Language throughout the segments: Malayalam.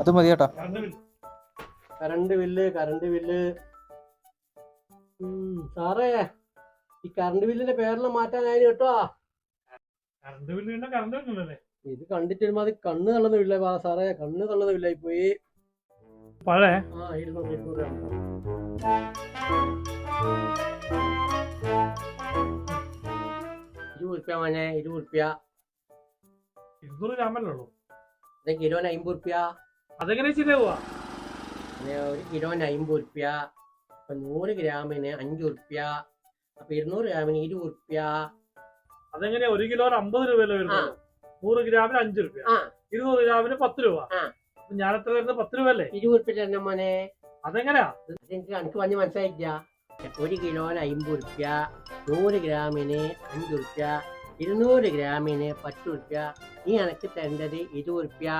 അത് മതി കേട്ടോ. Current bill current bill. സാറേ ഈ കറണ്ട് ബില്ലിന്റെ പേരെല്ലാം മാറ്റാനായി കേട്ടോ. കറണ്ട് ബില്ല് പിന്നെ കറണ്ട് ബില്ലല്ലേ ഇത് കണ്ടിട്ട് ഒരുമാതിരി കണ്ണ് കള്ളുന്ന വില്ല സാറേ കണ്ണ് തള്ളുന്നില്ല പോയി പഴയ ആ ഇരുന്നൂറ് ഇരുന്നൂറ്. ഇരുപത് റുപ്യ മോനെ ഇരുപത് റുപ്യ. ഇരുന്നൂറ് ഗ്രാമല്ലേ ഉള്ളൂ. കിലോന് അമ്പത് റുപ്യ. അതെങ്ങനെ ശരിയാവുക ഒരു കിലോന് അമ്പത് ഉറുപ്യ അപ്പൊ നൂറ് ഗ്രാമിന് അഞ്ച് ഉറുപ്യ അപ്പൊ ഇരുന്നൂറ് ഗ്രാമിന് ഇരുപത് ഉറുപ്യ അതെങ്ങനെ ഒരു കിലോന് അമ്പത് രൂപയല്ലേ വരുന്നത്? നൂറ് ഗ്രാമിന് അഞ്ച് രൂപ ആ. ഇരുന്നൂറ് ഗ്രാമിന് പത്ത് രൂപ. ആ. അപ്പൊ ഞാൻ എത്ര വരുന്നത് പത്ത് രൂപ അല്ലേ ഇരുപത് ഉറുപ്യ തന്നെ മോനെ. അതെങ്ങനെയാ? അതെനിക്ക് പറഞ്ഞ് മനസ്സിലായില്ല ഒരു കിലോന് അമ്പത് ഉറുപ്യ നൂറ് ഗ്രാമിന് അഞ്ച് ഉറുപ്യ ഇരുന്നൂറ് ഗ്രാമിന് പത്ത് ഉറുപ്യ നീ എനിക്ക് തരേണ്ടത് ഇരുപത് റുപ്യ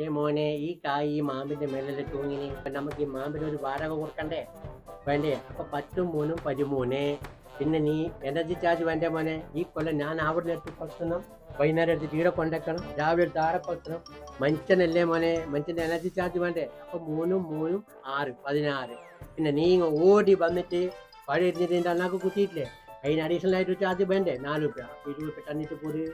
ഏ മോനെ ഈ കായ് ഈ മാമ്പിന്റെ മേലെ തൂങ്ങിനി. നമുക്ക് ഈ മാമ്പിന് ഒരു വാടക കൊടുക്കണ്ടേ? വേണ്ടേ? അപ്പൊ പത്തും മൂന്നും പതിമൂന്ന് പിന്നെ നീ എനർജി ചാർജ് വേണ്ട മോനെ? ഈ കൊല്ലം ഞാൻ അവിടെ എടുത്ത് പത്തണം വൈകുന്നേരം എടുത്ത് തീരെ കൊണ്ടേക്കണം. രാവിലെ എടുത്ത് ആടെ കൊളുത്തണം. മനുഷ്യനല്ലേ മോനെ? മനുഷ്യന്റെ എനർജി ചാർജ് വേണ്ടേ? അപ്പൊ മൂന്നും മൂന്നും ആറ് പതിനാറ്. പിന്നെ നീ ഓടി വന്നിട്ട് പഴയ ഇരുന്നിട്ട് എന്റെ അണ്ണാക്ക് കുത്തിയിട്ടില്ലേ? അതിന് അഡീഷണൽ ആയിട്ട് ചാർജ് വേണ്ടേ? നാല് രൂപ. ഇരുപത് രൂപ തന്നിട്ട് പോര്.